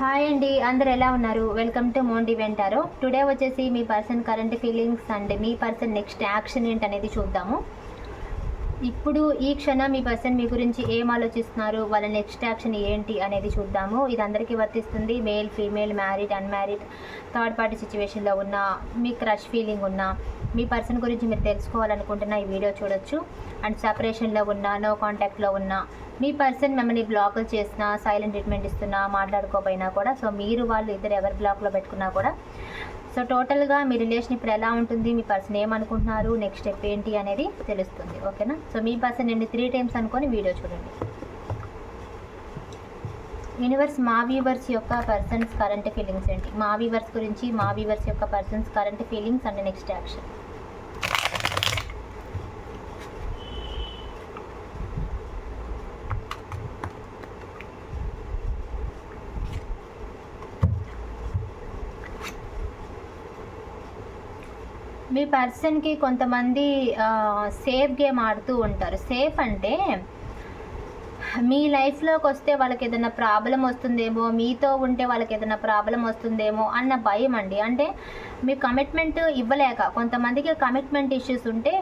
Hi అండి అందరు ఎలా ఉన్నారు? వెల్కమ్ టు మోండి వెంటారో టుడే వచ్చేసి మీ పర్సన్ కరెంట్ ఫీలింగ్స్ అండ్ మీ పర్సన్ నెక్స్ట్ యాక్షన్ ఏంటనేది చూద్దాము. ఇప్పుడు ఈ క్షణం మీ పర్సన్ మీ గురించి ఏం ఆలోచిస్తున్నారు? వాళ్ళ నెక్స్ట్ యాక్షన్ ఏంటి అనేది చూద్దాము. ఇది అందరికీ వర్తిస్తుంది. Male female married unmarried third party సిచ్యువేషన్లో ఉన్న మీ క్రష్ ఫీలింగ్ ఉన్న మీ పర్సన్ గురించి మీరు తెలుసుకోవాలనుకుంటున్న ఈ వీడియో చూడొచ్చు. అండ్ సపరేషన్లో ఉన్న నో కాంటాక్ట్లో ఉన్న మీ పర్సన్ మిమ్మల్ని బ్లాక్ చేసినా సైలెంట్ ట్రీట్మెంట్ ఇస్తున్నా మాట్లాడుకోపోయినా కూడా సో మీరు వాళ్ళు ఇద్దరు ఎవరు బ్లాక్లో పెట్టుకున్నా కూడా సో టోటల్గా మీ రిలేషన్ ఇప్పుడు ఎలా ఉంటుంది మీ పర్సన్ ఏమనుకుంటున్నారు నెక్స్ట్ స్టెప్ ఏంటి అనేది తెలుస్తుంది ఓకేనా సో మీ పర్సన్ నేను త్రీ టైమ్స్ అనుకొని వీడియో చూడండి. యూనివర్స్ మా వ్యూవర్స్ యొక్క పర్సన్స్ కరెంట్ ఫీలింగ్స్ ఏంటి? మా వ్యూవర్స్ గురించి మా వ్యూవర్స్ యొక్క persons current feelings and next action మీ పర్సన్కి కొంతమంది సేఫ్ గేమ్ ఆడుతూ ఉంటారు. సేఫ్ అంటే మీ లైఫ్లోకి వస్తే వాళ్ళకి ఏదైనా ప్రాబ్లం వస్తుందేమో మీతో ఉంటే వాళ్ళకి ఏదైనా ప్రాబ్లం వస్తుందేమో అన్న భయం అండి. అంటే మీ కమిట్మెంట్ ఇవ్వలేక కొంతమందికి కమిట్మెంట్ ఇష్యూస్ ఉంటే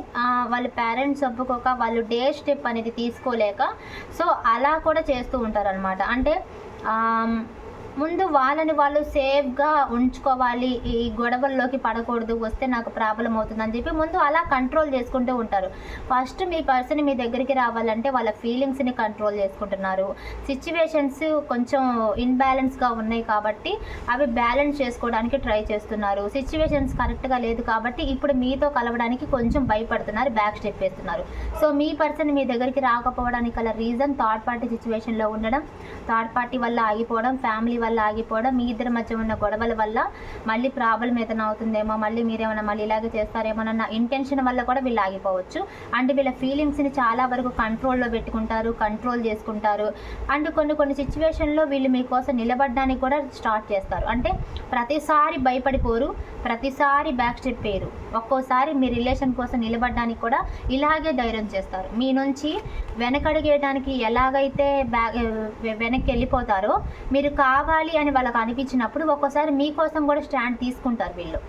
వాళ్ళ పేరెంట్స్ ఒప్పుకోక వాళ్ళు డే స్టెప్ అనేది తీసుకోలేక సో అలా కూడా చేస్తూ ఉంటారు అనమాట అంటే ముందు వాళ్ళని వాళ్ళు సేఫ్గా ఉంచుకోవాలి. ఈ గొడవల్లోకి పడకూడదు. వస్తే నాకు ప్రాబ్లం అవుతుందని చెప్పి ముందు అలా కంట్రోల్ చేసుకుంటూ ఉంటారు. ఫస్ట్ మీ పర్సన్ మీ దగ్గరికి రావాలంటే వాళ్ళ ఫీలింగ్స్ని కంట్రోల్ చేసుకుంటున్నారు. సిచ్యువేషన్స్ కొంచెం ఇన్బ్యాలెన్స్గా ఉన్నాయి కాబట్టి అవి బ్యాలెన్స్ చేసుకోవడానికి ట్రై చేస్తున్నారు. సిచ్యువేషన్స్ కరెక్ట్గా లేదు కాబట్టి ఇప్పుడు మీతో కలవడానికి కొంచెం భయపడుతున్నారు బ్యాక్ స్టెప్ వేస్తున్నారు. సో మీ పర్సన్ మీ దగ్గరికి రాకపోవడానికి గల రీజన్ థర్డ్ పార్టీ సిచ్యువేషన్లో ఉండడం థర్డ్ పార్టీ వల్ల ఆగిపోవడం ఫ్యామిలీ వల్ల ఆగిపోవడం మీ ఇద్దరి మధ్య ఉన్న గొడవల వల్ల మళ్ళీ ప్రాబ్లం ఏదైనా అవుతుందేమో మళ్ళీ మీరేమైనా మళ్ళీ ఇలాగే చేస్తారేమోనన్న ఇంటెన్షన్ వల్ల కూడా వీళ్ళు ఆగిపోవచ్చు. అండ్ వీళ్ళ ఫీలింగ్స్ని చాలా వరకు కంట్రోల్లో పెట్టుకుంటారు కంట్రోల్ చేసుకుంటారు. అండ్ కొన్ని కొన్ని సిచ్యువేషన్లో వీళ్ళు మీకోసం నిలబడడానికి కూడా స్టార్ట్ చేస్తారు. అంటే ప్రతిసారి భయపడిపోరు ప్రతిసారి బ్యాక్ స్టెప్ వేయరు. ఒక్కోసారి మీ రిలేషన్ కోసం నిలబడడానికి కూడా ఇలాగే ధైర్యం చేస్తారు. మీ నుంచి వెనకడిగేయడానికి ఎలాగైతే బ్యాక్ వెనక్కి వెళ్ళిపోతారో మీరు కావాలి అని వాళ్ళకి అనిపించినప్పుడు ఒక్కోసారి మీకోసం కూడా స్టాండ్ తీసుకుంటారు వీళ్ళు.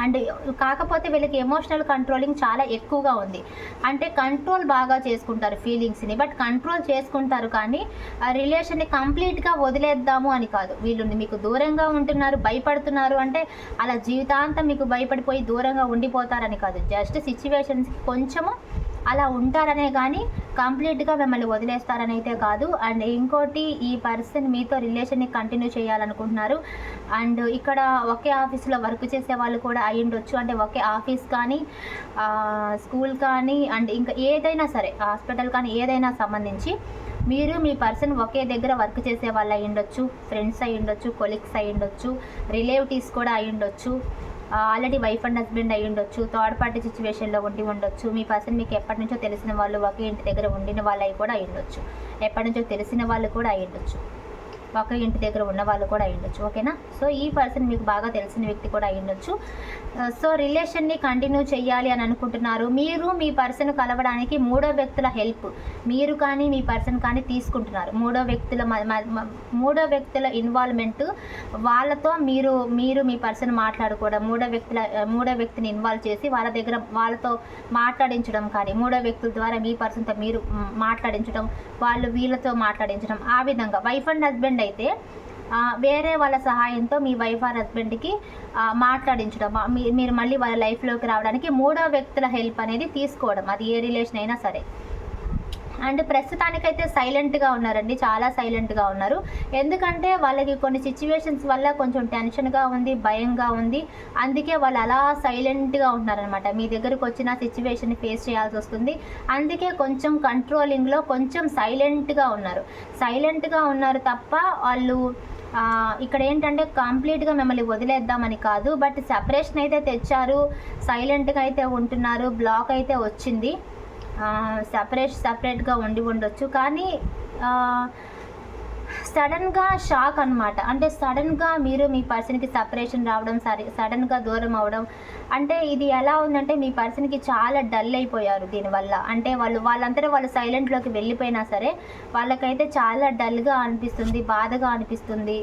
అండ్ కాకపోతే వీళ్ళకి ఎమోషనల్ కంట్రోలింగ్ చాలా ఎక్కువగా ఉంది. అంటే కంట్రోల్ బాగా చేసుకుంటారు ఫీలింగ్స్ని బట్ కంట్రోల్ చేసుకుంటారు కానీ ఆ రిలేషన్ని కంప్లీట్గా వదిలేద్దాము అని కాదు. వీళ్ళు మీకు దూరంగా ఉంటున్నారు భయపడుతున్నారు అంటే అలా జీవితాంతం మీకు భయపడిపోయి దూరంగా ఉండిపోతారని కాదు. జస్ట్ సిచ్యువేషన్స్కి కొంచెము అలా ఉంటారనే కానీ కంప్లీట్గా మిమ్మల్ని వదిలేస్తారని అయితే కాదు. అండ్ ఇంకోటి ఈ పర్సన్ మీతో రిలేషన్ని కంటిన్యూ చేయాలనుకుంటున్నారు. అండ్ ఇక్కడ ఒకే ఆఫీస్లో వర్క్ చేసే వాళ్ళు కూడా అయి ఉండొచ్చు. అంటే ఒకే ఆఫీస్ కానీ స్కూల్ కానీ అండ్ ఇంకా ఏదైనా సరే హాస్పిటల్ కానీ ఏదైనా సంబంధించి మీరు మీ పర్సన్ ఒకే దగ్గర వర్క్ చేసే వాళ్ళు అయి ఉండొచ్చు. ఫ్రెండ్స్ అయి ఉండొచ్చు కొలీగ్స్ అయి ఉండొచ్చు రిలేటివ్స్ కూడా అయి ఉండొచ్చు. ఆల్రెడీ వైఫ్ అండ్ హస్బెండ్ అయి ఉండొచ్చు థర్డ్ పార్టీ సిచ్యువేషన్లో ఉండి ఉండొచ్చు. మీ పర్సన్ మీకు ఎప్పటి నుంచో తెలిసిన వాళ్ళు ఒకే ఇంటి దగ్గర ఉండిన వాళ్ళు అయి కూడా అయి ఉండొచ్చు. ఎప్పటి నుంచో తెలిసిన వాళ్ళు కూడా అయి ఉండొచ్చు. ఒక ఇంటి దగ్గర ఉన్న వాళ్ళు కూడా అయ్యుండొచ్చు ఓకేనా? సో ఈ పర్సన్ మీకు బాగా తెలిసిన వ్యక్తి కూడా అయ్యుండొచ్చు సో రిలేషన్ని కంటిన్యూ చేయాలి అని అనుకుంటున్నారు. మీరు మీ పర్సన్ కలవడానికి మూడో వ్యక్తుల హెల్ప్ మీరు కానీ మీ పర్సన్ కానీ తీసుకుంటున్నారు. మూడో వ్యక్తుల మ- మ- మూడో వ్యక్తుల ఇన్వాల్వ్మెంట్ వాళ్ళతో మీరు మీరు మీ పర్సన్ మాట్లాడుకోవడం మూడో వ్యక్తుల మూడో వ్యక్తిని ఇన్వాల్వ్ చేసి వాళ్ళ దగ్గర వాళ్ళతో మాట్లాడించడం కానీ మూడో వ్యక్తుల ద్వారా మీ పర్సన్తో మీరు మాట్లాడించడం వాళ్ళు వీళ్ళతో మాట్లాడించడం ఆ విధంగా. వైఫ్ అండ్ హస్బెండ్ అయితే వేరే వాళ్ళ సహాయంతో మీ వైఫ్ ఆర్ హస్బెండ్కి మాట్లాడించడం. మీ- మీరు మళ్ళీ వాళ్ళ లైఫ్లోకి రావడానికి మూడో వ్యక్తుల హెల్ప్ అనేది తీసుకోవడం. అది ఏ రిలేషన్ అయినా సరే. అండ్ ప్రస్తుతానికైతే సైలెంట్గా ఉన్నారండి. చాలా సైలెంట్గా ఉన్నారు. ఎందుకంటే వాళ్ళకి కొన్ని సిచ్యువేషన్స్ వల్ల కొంచెం టెన్షన్గా ఉంది భయంగా ఉంది. అందుకే వాళ్ళు అలా సైలెంట్గా ఉంటున్నారనమాట మీ దగ్గరకు వచ్చిన సిచ్యువేషన్ ఫేస్ చేయాల్సి వస్తుంది. అందుకే కొంచెం కంట్రోలింగ్లో కొంచెం సైలెంట్గా ఉన్నారు. సైలెంట్గా ఉన్నారు తప్ప వాళ్ళు ఇక్కడ ఏంటంటే కంప్లీట్గా మిమ్మల్ని వదిలేద్దామని కాదు. బట్ సెపరేషన్ అయితే తెచ్చారు. సైలెంట్గా అయితే ఉంటున్నారు. బ్లాక్ అయితే వచ్చింది. సపరేట్ సపరేట్గా ఉండి ఉండొచ్చు. కానీ సడన్గా షాక్ అనమాట అంటే సడన్గా మీరు మీ పర్సన్కి సపరేషన్ రావడం సరే సడన్గా దూరం అవడం అంటే ఇది ఎలా ఉందంటే మీ పర్సన్కి చాలా డల్ అయిపోయారు దీనివల్ల. అంటే వాళ్ళు వాళ్ళంతా వాళ్ళు సైలెంట్లోకి వెళ్ళిపోయినా సరే వాళ్ళకైతే చాలా డల్గా అనిపిస్తుంది బాధగా అనిపిస్తుంది.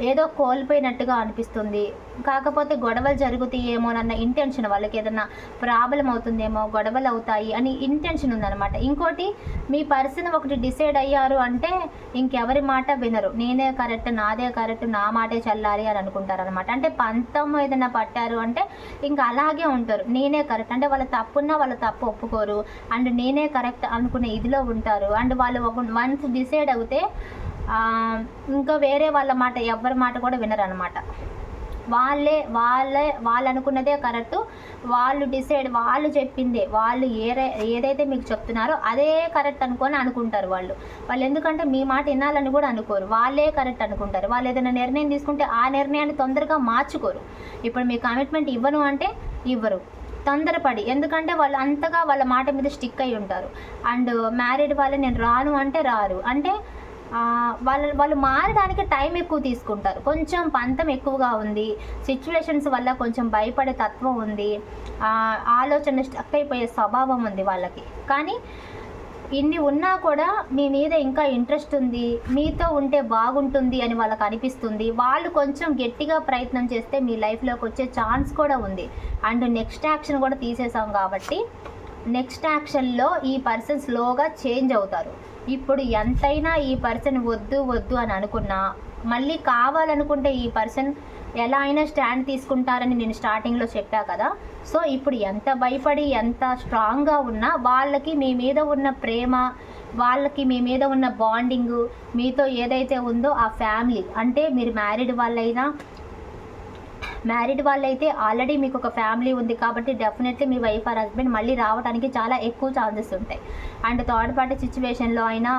ఏదో కోల్పోయినట్టుగా అనిపిస్తుంది. కాకపోతే గొడవలు జరుగుతాయేమోనన్న ఇంటెన్షన్ వాళ్ళకి ఏదన్నా ప్రాబ్లం అవుతుందేమో గొడవలు అవుతాయి అని ఇంటెన్షన్ ఉందన్నమాట. ఇంకోటి మీ పర్సన్ ఒకటి డిసైడ్ అయ్యారు అంటే ఇంకెవరి మాట వినరు. నేనే కరెక్ట్ నాదే కరెక్ట్ నా మాటే చల్లాలి అని అనుకుంటారు అనమాట అంటే పంతం ఏదైనా పట్టారు అంటే ఇంకా అలాగే ఉంటారు. నేనే కరెక్ట్ అంటే వాళ్ళ తప్పున్నా వాళ్ళ తప్పు ఒప్పుకోరు. అండ్ నేనే కరెక్ట్ అనుకునే ఇదిలో ఉంటారు. అండ్ వాళ్ళు ఒక వన్స్ డిసైడ్ అవుతే ఇంకా వేరే వాళ్ళ మాట ఎవరి మాట కూడా వినరు అనమాట వాళ్ళే వాళ్ళే వాళ్ళు అనుకున్నదే కరెక్ట్. వాళ్ళు డిసైడ్ వాళ్ళు చెప్పిందే వాళ్ళు ఏరే ఏదైతే మీకు చెప్తున్నారో అదే కరెక్ట్ అనుకొని అనుకుంటారు వాళ్ళు. వాళ్ళు ఎందుకంటే మీ మాట వినాలని కూడా అనుకోరు. వాళ్ళే కరెక్ట్ అనుకుంటారు. వాళ్ళు ఏదైనా నిర్ణయం తీసుకుంటే ఆ నిర్ణయాన్ని తొందరగా మార్చుకోరు. ఇప్పుడు మీ కమిట్మెంట్ ఇవ్వను అంటే ఇవ్వరు. తొందరపడి. ఎందుకంటే వాళ్ళు అంతగా వాళ్ళ మాట మీద స్టిక్ అయి ఉంటారు. అండ్ మ్యారీడ్ వాళ్ళు నేను రాను అంటే రారు. అంటే వాళ్ళ వాళ్ళు మారడానికి టైం ఎక్కువ తీసుకుంటారు. కొంచెం పంతం ఎక్కువగా ఉంది. సిచ్యువేషన్స్ వల్ల కొంచెం భయపడే తత్వం ఉంది. ఆలోచన స్టక్ అయిపోయే స్వభావం ఉంది వాళ్ళకి. కానీ ఇన్ని ఉన్నా కూడా మీ మీద ఇంకా ఇంట్రెస్ట్ ఉంది. మీతో ఉంటే బాగుంటుంది అని వాళ్ళకి అనిపిస్తుంది. వాళ్ళు కొంచెం గట్టిగా ప్రయత్నం చేస్తే మీ లైఫ్లోకి వచ్చే ఛాన్స్ కూడా ఉంది. అండ్ నెక్స్ట్ యాక్షన్ కూడా తీసేసాం కాబట్టి నెక్స్ట్ యాక్షన్లో ఈ పర్సన్ స్లోగా చేంజ్ అవుతారు. ఇప్పుడు ఎంతైనా ఈ పర్సన్ వద్దు వద్దు అని అనుకున్నా మళ్ళీ కావాలనుకుంటే ఈ పర్సన్ ఎలా అయినా స్టాండ్ తీసుకుంటారని నేను స్టార్టింగ్లో చెప్పా కదా. సో ఇప్పుడు ఎంత భయపడి ఎంత స్ట్రాంగ్గా ఉన్నా వాళ్ళకి మీ మీద ఉన్న ప్రేమ వాళ్ళకి మీ మీద ఉన్న బాండింగ్ మీతో ఏదైతే ఉందో ఆ ఫ్యామిలీ అంటే మీరు మ్యారీడ్ వాళ్ళైనా మ్యారీడ్ వాళ్ళైతే ఆల్రెడీ మీకు ఒక ఫ్యామిలీ ఉంది కాబట్టి డెఫినెట్లీ మీ వైఫ్ ఆర్ హస్బెండ్ మళ్ళీ రావడానికి చాలా ఎక్కువ ఛాన్సెస్ ఉంటాయి. అండ్ థర్డ్ పార్టీ సిచ్యువేషన్లో అయినా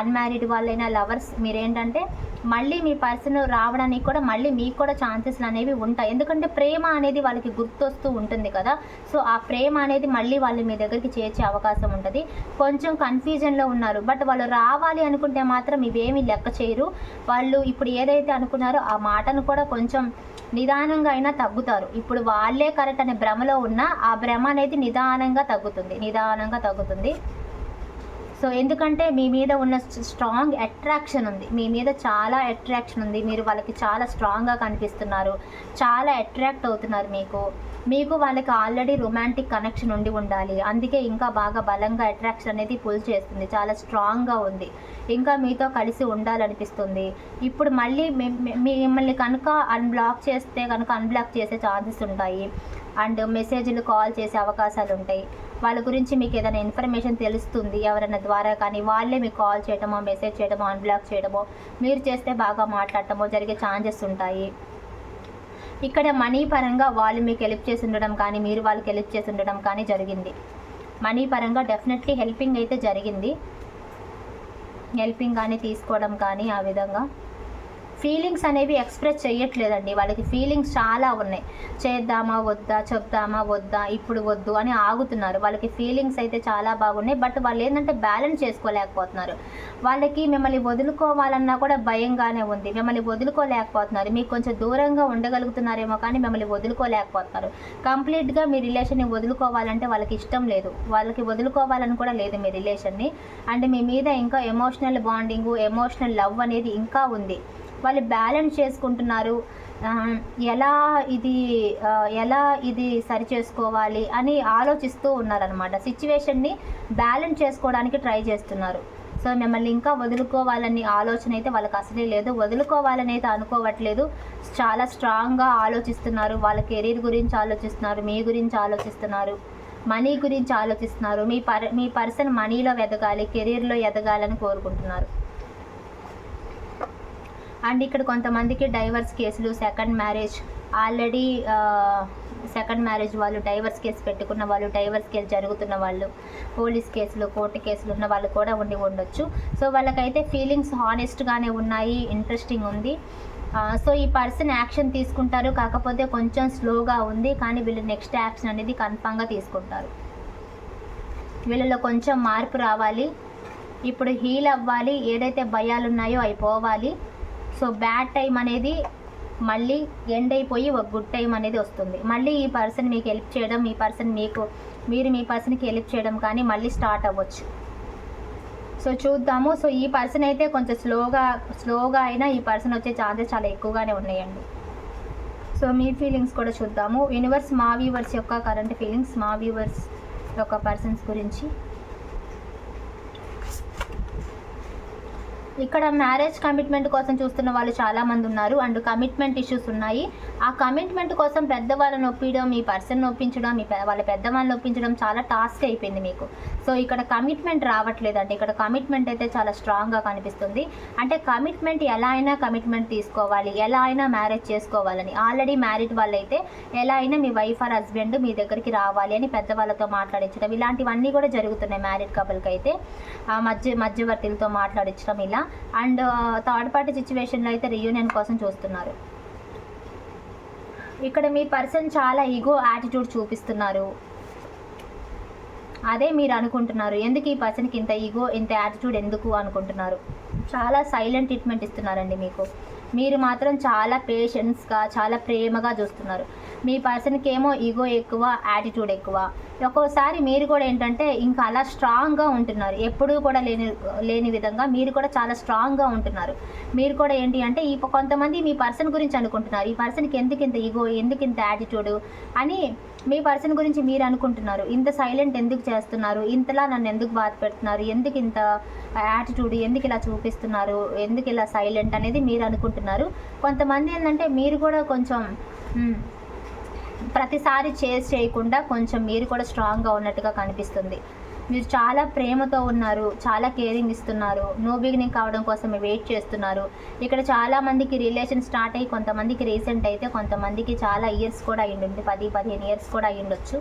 అన్మ్యారీడ్ వాళ్ళైనా లవర్స్ మీరేంటంటే మళ్ళీ మీ పర్సన్ రావడానికి కూడా మళ్ళీ మీకు కూడా ఛాన్సెస్ అనేవి ఉంటాయి. ఎందుకంటే ప్రేమ అనేది వాళ్ళకి గుర్తొస్తూ ఉంటుంది కదా. సో ఆ ప్రేమ అనేది మళ్ళీ వాళ్ళు మీ దగ్గరికి చేర్చే అవకాశం ఉంటుంది. కొంచెం కన్ఫ్యూజన్లో ఉన్నారు. బట్ వాళ్ళు రావాలి అనుకుంటే మాత్రం ఇవేమీ లెక్క చేయరు. వాళ్ళు ఇప్పుడు ఏదైతే అనుకున్నారో ఆ మాటను కూడా కొంచెం నిదానంగా అయినా తగ్గుతారు. ఇప్పుడు వాళ్ళే కరెక్ట్ అనే భ్రమలో ఉన్న ఆ భ్రమ అనేది నిదానంగా తగ్గుతుంది. నిదానంగా తగ్గుతుంది. సో ఎందుకంటే మీ మీద ఉన్న స్ట్రాంగ్ అట్రాక్షన్ ఉంది. మీ మీద చాలా అట్రాక్షన్ ఉంది. మీరు వాళ్ళకి చాలా స్ట్రాంగ్గా కనిపిస్తున్నారు. చాలా అట్రాక్ట్ అవుతున్నారు మీకు. మీకు వాళ్ళకి ఆల్రెడీ రొమాంటిక్ కనెక్షన్ ఉండి ఉండాలి. అందుకే ఇంకా బాగా బలంగా అట్రాక్షన్ అనేది పుల్ చేస్తుంది. చాలా స్ట్రాంగ్గా ఉంది. ఇంకా మీతో కలిసి ఉండాలనిపిస్తుంది. ఇప్పుడు మళ్ళీ మిమ్మల్ని కనుక అన్బ్లాక్ చేస్తే కనుక అన్బ్లాక్ చేసే ఛాన్సెస్ ఉంటాయి. అండ్ మెసేజ్లు కాల్ చేసే అవకాశాలు ఉంటాయి. వాళ్ళ గురించి మీకు ఏదైనా ఇన్ఫర్మేషన్ తెలుస్తుంది ఎవరైనా ద్వారా కానీ వాళ్ళే మీకు కాల్ చేయడమో మెసేజ్ చేయడమో అన్బ్లాక్ చేయడమో మీరు చేస్తే బాగా మాట్లాడటమో జరిగే ఛాన్సెస్ ఉంటాయి. ఇక్కడ మనీ పరంగా వాళ్ళు మీకు హెల్ప్ చేసి ఉండడం కానీ మీరు వాళ్ళకి హెల్ప్ చేసి ఉండడం కానీ జరిగింది. మనీ పరంగా డెఫినెట్లీ హెల్పింగ్ అయితే జరిగింది. హెల్పింగ్ కానీ తీసుకోవడం కానీ ఆ విధంగా. ఫీలింగ్స్ అనేవి ఎక్స్ప్రెస్ చేయట్లేదండి వాళ్ళకి ఫీలింగ్స్ చాలా ఉన్నాయి. చేద్దామా వద్దా చెప్దామా వద్దా ఇప్పుడు వద్దు అని ఆగుతున్నారు. వాళ్ళకి ఫీలింగ్స్ అయితే చాలా బాగున్నాయి. బట్ వాళ్ళు ఏంటంటే బ్యాలెన్స్ చేసుకోలేకపోతున్నారు. వాళ్ళకి మిమ్మల్ని వదులుకోవాలన్నా కూడా భయంగానే ఉంది. మిమ్మల్ని వదులుకోలేకపోతున్నారు. మీకు కొంచెం దూరంగా ఉండగలుగుతున్నారేమో కానీ మిమ్మల్ని వదులుకోలేకపోతున్నారు. కంప్లీట్గా మీ రిలేషన్ని వదులుకోవాలంటే వాళ్ళకి ఇష్టం లేదు. వాళ్ళకి వదులుకోవాలని కూడా లేదు మీ రిలేషన్ని అండ్ మీ మీద ఇంకా ఎమోషనల్ బాండింగ్ ఎమోషనల్ లవ్ అనేది ఇంకా ఉంది. వాళ్ళు బ్యాలెన్స్ చేసుకుంటున్నారు. ఎలా ఇది ఎలా ఇది సరి చేసుకోవాలి అని ఆలోచిస్తూ ఉన్నారనమాట సిచ్యువేషన్ని బ్యాలెన్స్ చేసుకోవడానికి ట్రై చేస్తున్నారు. సో మిమ్మల్ని ఇంకా వదులుకోవాలని ఆలోచన అయితే వాళ్ళకి అసలే లేదు. వదులుకోవాలని అయితే అనుకోవట్లేదు. చాలా స్ట్రాంగ్గా ఆలోచిస్తున్నారు. వాళ్ళ కెరీర్ గురించి ఆలోచిస్తున్నారు. మీ గురించి ఆలోచిస్తున్నారు. మనీ గురించి ఆలోచిస్తున్నారు. మీ పర్ మీ పర్సన్ మనీలో ఎదగాలి కెరీర్లో ఎదగాలని కోరుకుంటున్నారు. అండ్ ఇక్కడ కొంతమందికి డైవర్స్ కేసులు second marriage already second marriage వాళ్ళు డైవర్స్ కేసు పెట్టుకున్న వాళ్ళు డైవర్స్ కేసు జరుగుతున్న వాళ్ళు పోలీస్ కేసులు కోర్టు కేసులు ఉన్న వాళ్ళు కూడా ఉండి ఉండొచ్చు. సో వాళ్ళకైతే ఫీలింగ్స్ హానెస్ట్గానే ఉన్నాయి ఇంట్రెస్టింగ్ ఉంది. సో ఈ పర్సన్ యాక్షన్ తీసుకుంటారు కాకపోతే కొంచెం స్లోగా ఉంది కానీ వీళ్ళు నెక్స్ట్ యాక్షన్ అనేది కన్ఫామ్గా తీసుకుంటారు. వీళ్ళలో కొంచెం మార్పు రావాలి ఇప్పుడు హీల్ అవ్వాలి ఏదైతే భయాలు ఉన్నాయో అవి పోవాలి. సో బ్యాడ్ టైం అనేది మళ్ళీ ఎండ్ అయిపోయి ఒక గుడ్ టైం అనేది వస్తుంది. మళ్ళీ ఈ పర్సన్ మీకు హెల్ప్ చేయడం ఈ పర్సన్ మీకు మీరు మీ పర్సన్కి హెల్ప్ చేయడం కానీ మళ్ళీ స్టార్ట్ అవ్వచ్చు. సో చూద్దాము. సో ఈ పర్సన్ అయితే కొంచెం స్లోగా స్లోగా అయినా ఈ పర్సన్ వచ్చే ఛాన్సెస్ చాలా ఎక్కువగానే ఉన్నాయండి. సో మీ ఫీలింగ్స్ కూడా చూద్దాము. యూనివర్స్ మా వ్యూవర్స్ యొక్క కరెంట్ ఫీలింగ్స్ మా వ్యూవర్స్ యొక్క పర్సన్స్ గురించి. ఇక్కడ మ్యారేజ్ కమిట్మెంట్ కోసం చూస్తున్న వాళ్ళు చాలా మంది ఉన్నారు. అండ్ కమిట్మెంట్ ఇష్యూస్ ఉన్నాయి. ఆ కమిట్మెంట్ కోసం పెద్దవాళ్ళని ఒప్పించడం మీ పర్సన్ ఒప్పించడం మీ వాళ్ళ పెద్దవాళ్ళని ఒప్పించడం చాలా టాస్క్ అయిపోయింది మీకు. సో ఇక్కడ కమిట్మెంట్ రావట్లేదండి. ఇక్కడ కమిట్మెంట్ అయితే చాలా స్ట్రాంగ్గా కనిపిస్తుంది. అంటే కమిట్మెంట్ ఎలా అయినా కమిట్మెంట్ తీసుకోవాలి. ఎలా అయినా మ్యారేజ్ చేసుకోవాలని. ఆల్రెడీ మ్యారీడ్ వాళ్ళైతే ఎలా అయినా మీ వైఫ్ ఆర్ హస్బెండ్ మీ దగ్గరికి రావాలి అని పెద్దవాళ్ళతో మాట్లాడించడం. ఇలాంటివన్నీ కూడా జరుగుతున్నాయి మ్యారీడ్ కపుల్కి అయితే ఆ మధ్య మధ్యవర్తులతో మాట్లాడించడం ఇలా. అండ్ థర్డ్ పార్టీ సిచ్యువేషన్లో అయితే రియూనియన్ కోసం చూస్తున్నారు. ఇక్కడ మీ పర్సన్ చాలా ఈగో యాటిట్యూడ్ చూపిస్తున్నారు. అదే మీరు అనుకుంటున్నారు. ఎందుకు ఈ పర్సన్కి ఇంత ఈగో ఇంత యాటిట్యూడ్ ఎందుకు అనుకుంటున్నారు? చాలా సైలెంట్ ట్రీట్మెంట్ ఇస్తున్నారండి మీకు. మీరు మాత్రం చాలా పేషెన్స్గా చాలా ప్రేమగా చూస్తున్నారు. మీ పర్సన్కి ఏమో ఈగో ఎక్కువ యాటిట్యూడ్ ఎక్కువ. ఒక్కోసారి మీరు కూడా ఏంటంటే ఇంకా అలా స్ట్రాంగ్గా ఉంటున్నారు. ఎప్పుడూ కూడా లేని లేని విధంగా మీరు కూడా చాలా స్ట్రాంగ్గా ఉంటున్నారు. మీరు కూడా ఏంటి అంటే ఈ కొంతమంది మీ పర్సన్ గురించి అనుకుంటున్నారు. ఈ పర్సన్కి ఎందుకు ఇంత ఈగో ఎందుకు ఇంత యాటిట్యూడ్ అని మీ పర్సన్ గురించి మీరు అనుకుంటున్నారు. ఇంత సైలెంట్ ఎందుకు చేస్తున్నారు? ఇంతలా నన్ను ఎందుకు బాధ పెడుతున్నారు? ఎందుకు ఇంత యాటిట్యూడ్ ఎందుకు ఇలా చూపిస్తున్నారు? ఎందుకు ఇలా సైలెంట్ అనేది మీరు అనుకుంటున్నారు. కొంతమంది ఏంటంటే మీరు కూడా కొంచెం ప్రతిసారి చేసి చేయకుండా కొంచెం మీరు కూడా స్ట్రాంగ్గా ఉన్నట్టుగా కనిపిస్తుంది. మీరు చాలా ప్రేమతో ఉన్నారు చాలా కేరింగ్ ఇస్తున్నారు నో బిగినింగ్ కావడం కోసం వెయిట్ చేస్తున్నారు. ఇక్కడ చాలామందికి రిలేషన్ స్టార్ట్ అయ్యి కొంతమందికి రీసెంట్ అయితే కొంతమందికి చాలా ఇయర్స్ కూడా అయ్యింటుంది పది పదిహేను ఇయర్స్ కూడా అయ్యిండొచ్చు.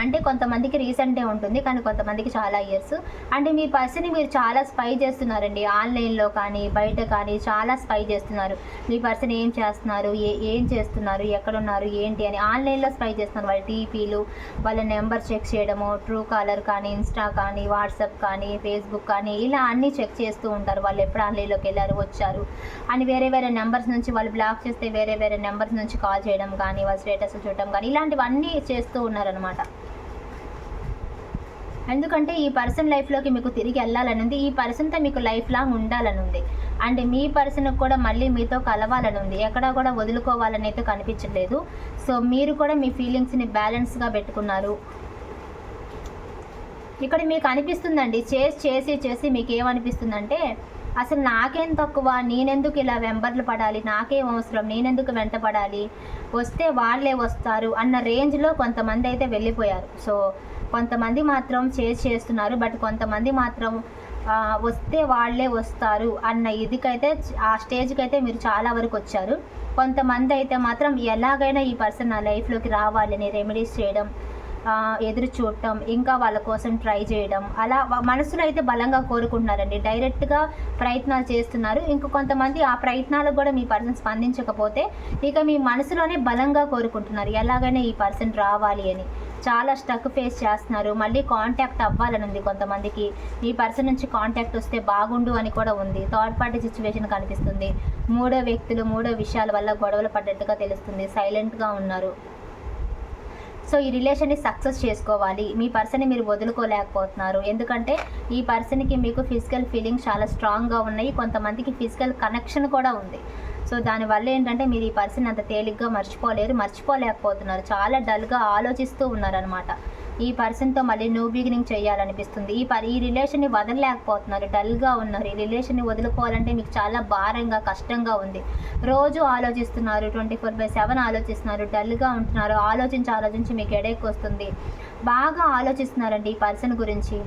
అంటే కొంతమందికి రీసెంటే ఉంటుంది కానీ కొంతమందికి చాలా ఇయర్స్. అంటే మీ పర్సన్ని మీరు చాలా స్పై చేస్తున్నారండి. ఆన్లైన్లో కానీ బయట కానీ చాలా స్పై చేస్తున్నారు. మీ పర్సన్ ఏం చేస్తున్నారు? ఏ ఏం చేస్తున్నారు? ఎక్కడున్నారు? ఏంటి అని ఆన్లైన్లో స్పై చేస్తున్నారు. వాళ్ళ టీపీలు వాళ్ళ నెంబర్ చెక్ చేయడము ట్రూ కాలర్ కానీ ఇన్స్టా కానీ వాట్సాప్ కానీ ఫేస్బుక్ కానీ ఇలా అన్నీ చెక్ చేస్తూ ఉంటారు. వాళ్ళు ఎప్పుడు ఆన్లైన్లోకి వెళ్ళారు వచ్చారు అని వేరే వేరే నెంబర్స్ నుంచి వాళ్ళు బ్లాక్ చేస్తే వేరే వేరే నెంబర్స్ నుంచి కాల్ చేయడం కానీ వాళ్ళ స్టేటస్ చూడటం కానీ ఇలాంటివన్నీ చేస్తూ ఉన్నారనమాట ఎందుకంటే ఈ పర్సన్ లైఫ్లోకి మీకు తిరిగి వెళ్ళాలని ఉంది ఈ పర్సన్తో మీకు లైఫ్ లాంగ్ ఉండాలని ఉంది అండ్ మీ పర్సన్కి కూడా మళ్ళీ మీతో కలవాలని ఉంది ఎక్కడా కూడా వదులుకోవాలని అయితే కనిపించట్లేదు. సో మీరు కూడా మీ ఫీలింగ్స్ని బ్యాలెన్స్గా పెట్టుకున్నారు. ఇక్కడ మీకు అనిపిస్తుందండి చేసి చేసి చేసి మీకు ఏమనిపిస్తుందంటే అసలు నాకేం తక్కువ నేనెందుకు ఇలా వెంబర్లు పడాలి నాకేం అవసరం నేనెందుకు వెంటపడాలి వస్తే వాళ్ళే వస్తారు అన్న రేంజ్లో కొంతమంది అయితే వెళ్ళిపోయారు. సో కొంతమంది మాత్రం చేసి చేస్తున్నారు బట్ కొంతమంది మాత్రం వస్తే వాళ్ళే వస్తారు అన్న ఇదికైతే ఆ స్టేజ్కి అయితే మీరు చాలా వరకు వచ్చారు. కొంతమంది అయితే మాత్రం ఎలాగైనా ఈ పర్సన్ నా లైఫ్లోకి రావాలని రెమెడీస్ చేయడం ఎదురు చూడటం ఇంకా వాళ్ళ కోసం ట్రై చేయడం అలా మనసులో అయితే బలంగా కోరుకుంటున్నారండి. డైరెక్ట్గా ప్రయత్నాలు చేస్తున్నారు. ఇంకా కొంతమంది ఆ ప్రయత్నాలకు కూడా మీ పర్సన్ స్పందించకపోతే ఇక మీ మనసులోనే బలంగా కోరుకుంటున్నారు. ఎలాగైనా ఈ పర్సన్ రావాలి అని. చాలా స్టక్ ఫేస్ చేస్తున్నారు. మళ్ళీ కాంటాక్ట్ అవ్వాలని ఉంది కొంతమందికి. ఈ పర్సన్ నుంచి కాంటాక్ట్ వస్తే బాగుండు అని కూడా ఉంది. థర్డ్ పార్టీ సిచ్యువేషన్ కనిపిస్తుంది. మూడో వ్యక్తులు మూడో విషయాల వల్ల గొడవలు పడ్డట్టుగా తెలుస్తుంది. సైలెంట్గా ఉన్నారు. సో ఈ రిలేషన్ని సక్సెస్ చేసుకోవాలి. మీ పర్సన్ని మీరు వదులుకోలేకపోతున్నారు. ఎందుకంటే ఈ పర్సన్కి మీకు ఫిజికల్ ఫీలింగ్ చాలా స్ట్రాంగ్గా ఉన్నాయి. కొంతమందికి ఫిజికల్ కనెక్షన్ కూడా ఉంది. సో దానివల్ల ఏంటంటే మీరు ఈ పర్సన్ అంత తేలిగ్గా మర్చిపోలేరు మర్చిపోలేకపోతున్నారు. చాలా డల్గా ఆలోచిస్తూ ఉన్నారనమాట ఈ పర్సన్తో మళ్ళీ న్యూ బిగినింగ్ చేయాలనిపిస్తుంది. ఈ పర్ ఈ రిలేషన్ని వదలలేకపోతున్నారు. డల్గా ఉన్నారు. ఈ రిలేషన్ని వదులుకోవాలంటే మీకు చాలా భారంగా కష్టంగా ఉంది. రోజు ఆలోచిస్తున్నారు ట్వంటీ ఫోర్ బై సెవెన్ ఆలోచిస్తున్నారు డల్గా ఉంటున్నారు. ఆలోచించి ఆలోచించి మీకు ఎడేకి వస్తుంది బాగా ఆలోచిస్తున్నారండి ఈ పర్సన్ గురించి.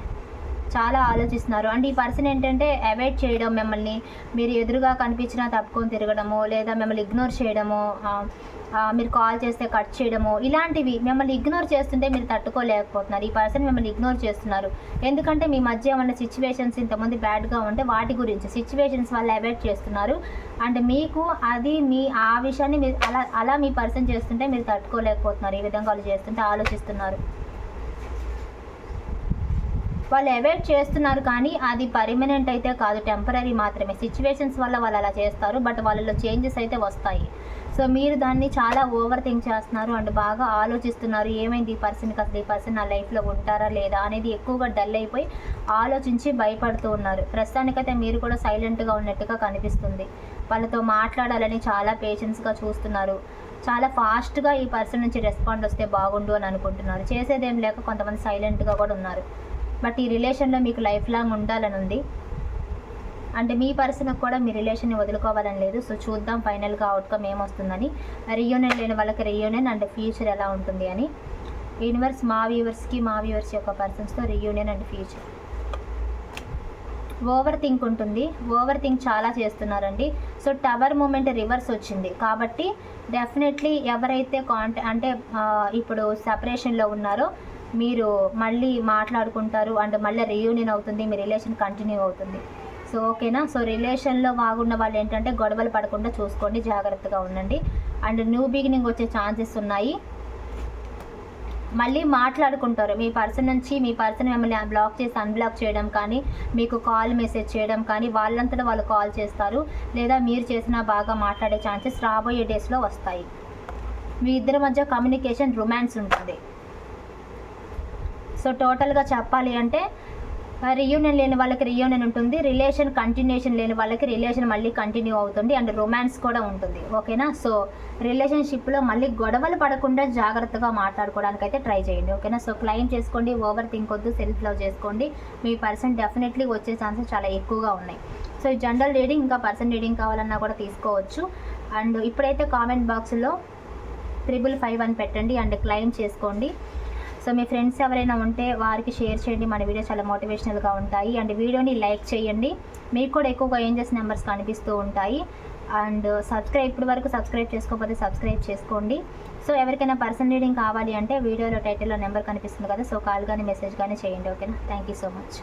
చాలా ఆలోచిస్తున్నారు. అండ్ ఈ పర్సన్ ఏంటంటే అవాయిడ్ చేయడం మిమ్మల్ని మీరు ఎదురుగా కనిపించినా తప్పుకొని తిరగడము లేదా మిమ్మల్ని ఇగ్నోర్ చేయడము మీరు కాల్ చేస్తే కట్ చేయడము ఇలాంటివి మిమ్మల్ని ఇగ్నోర్ చేస్తుంటే మీరు తట్టుకోలేకపోతున్నారు. ఈ పర్సన్ మిమ్మల్ని ఇగ్నోర్ చేస్తున్నారు. ఎందుకంటే మీ మధ్య ఉన్న సిచ్యువేషన్స్ ఇంతమంది బ్యాడ్గా ఉంటే వాటి గురించి సిచ్యువేషన్స్ వాళ్ళు అవాయిడ్ చేస్తున్నారు. అండ్ మీకు అది మీ ఆ విషయాన్ని మీరు అలా అలా మీ పర్సన్ చేస్తుంటే మీరు తట్టుకోలేకపోతున్నారు. ఈ విధంగా వాళ్ళు చేస్తుంటే ఆలోచిస్తున్నారు. వాళ్ళు అవాయిడ్ చేస్తున్నారు కానీ అది పర్మనెంట్ అయితే కాదు. టెంపరీ మాత్రమే. సిచ్యువేషన్స్ వల్ల వాళ్ళు అలా చేస్తారు. బట్ వాళ్ళలో చేంజెస్ అయితే వస్తాయి. సో మీరు దాన్ని చాలా ఓవర్ థింక్ చేస్తున్నారు అండ్ బాగా ఆలోచిస్తున్నారు. ఏమైంది ఈ పర్సన్కి అసలు ఈ పర్సన్ నా లైఫ్లో ఉంటారా లేదా అనేది ఎక్కువగా డల్ అయిపోయి ఆలోచించి భయపడుతూ ఉన్నారు. ప్రస్తుతానికైతే మీరు కూడా సైలెంట్గా ఉన్నట్టుగా కనిపిస్తుంది. వాళ్ళతో మాట్లాడాలని చాలా పేషెన్స్గా చూస్తున్నారు. చాలా ఫాస్ట్గా ఈ పర్సన్ నుంచి రెస్పాండ్ వస్తే బాగుండు అని అనుకుంటున్నారు. చేసేదేం లేక కొంతమంది సైలెంట్గా కూడా ఉన్నారు. బట్ ఈ రిలేషన్లో మీకు లైఫ్ లాంగ్ ఉండాలని ఉంది. అంటే మీ పర్సన్కి కూడా మీ రిలేషన్ని వదులుకోవాలని లేదు. సో చూద్దాం ఫైనల్గా అవుట్కమ్ ఏమొస్తుందని. రీయూనియన్ లేని వాళ్ళకి రీయూనియన్ అండ్ ఫ్యూచర్ ఎలా ఉంటుంది అని. యూనివర్స్ మా వ్యూవర్స్కి మా వ్యూవర్స్ యొక్క పర్సన్స్తో reunion and future over think ఉంటుంది. ఓవర్ థింక్ చాలా చేస్తున్నారండి. సో టవర్ మూమెంట్ రివర్స్ వచ్చింది. కాబట్టి డెఫినెట్లీ ఎవరైతే కాంటా అంటే ఇప్పుడు సపరేషన్లో ఉన్నారో మీరు మళ్ళీ మాట్లాడుకుంటారు అండ్ మళ్ళీ రీయూనియన్ అవుతుంది మీ రిలేషన్ కంటిన్యూ అవుతుంది. సో ఓకేనా సో రిలేషన్లో బాగున్న వాళ్ళు ఏంటంటే గొడవలు పడకుండా చూసుకోండి జాగ్రత్తగా ఉండండి. అండ్ న్యూ బిగినింగ్ వచ్చే ఛాన్సెస్ ఉన్నాయి. మళ్ళీ మాట్లాడుకుంటారు. మీ పర్సన్ నుంచి మీ పర్సన్ మిమ్మల్ని బ్లాక్ చేసి అన్బ్లాక్ చేయడం కానీ మీకు కాల్ మెసేజ్ చేయడం కానీ వాళ్ళంతటా వాళ్ళు కాల్ చేస్తారు. లేదా మీరు చేసినా బాగా మాట్లాడే ఛాన్సెస్ రాబోయే డేస్లో వస్తాయి. మీ ఇద్దరి మధ్య కమ్యూనికేషన్ రొమాన్స్ ఉంటుంది. సో టోటల్గా చెప్పాలి అంటే రియూనియన్ లేని వాళ్ళకి రియూనియన్ ఉంటుంది రిలేషన్ కంటిన్యూషన్ లేని వాళ్ళకి రిలేషన్ మళ్ళీ కంటిన్యూ అవుతుంది అండ్ రొమాన్స్ కూడా ఉంటుంది. ఓకేనా? సో రిలేషన్షిప్లో మళ్ళీ గొడవలు పడకుండా జాగ్రత్తగా మాట్లాడుకోవడానికి అయితే ట్రై చేయండి. ఓకేనా? సో క్లైమ్ చేసుకోండి ఓవర్ థింక్ వద్దు సెల్ఫ్ లవ్ చేసుకోండి. మీ పర్సన్ డెఫినెట్లీ వచ్చే ఛాన్సెస్ చాలా ఎక్కువగా ఉన్నాయి. సో ఈ జనరల్ రీడింగ్ ఇంకా పర్సన్ రీడింగ్ కావాలన్నా కూడా తీసుకోవచ్చు. అండ్ ఇప్పుడైతే కామెంట్ బాక్స్లో ట్రిపుల్ ఫైవ్ అని పెట్టండి అండ్ క్లైమ్ చేసుకోండి. సో మీ ఫ్రెండ్స్ ఎవరైనా ఉంటే వారికి షేర్ చేయండి. మన వీడియో చాలా మోటివేషనల్గా ఉంటాయి. అండ్ వీడియోని లైక్ చేయండి. మీకు కూడా ఎక్కువగా ఏంజెస్ నెంబర్స్ కనిపిస్తూ ఉంటాయి. అండ్ సబ్స్క్రైబ్ ఇప్పుడు వరకు సబ్స్క్రైబ్ చేసుకోకపోతే సబ్స్క్రైబ్ చేసుకోండి. సో ఎవరికైనా పర్సన్ రీడింగ్ కావాలి అంటే వీడియోలో టైటిల్లో నెంబర్ కనిపిస్తుంది కదా సో కాల్ కానీ మెసేజ్ కానీ చేయండి ఓకేనా? Thank you so much.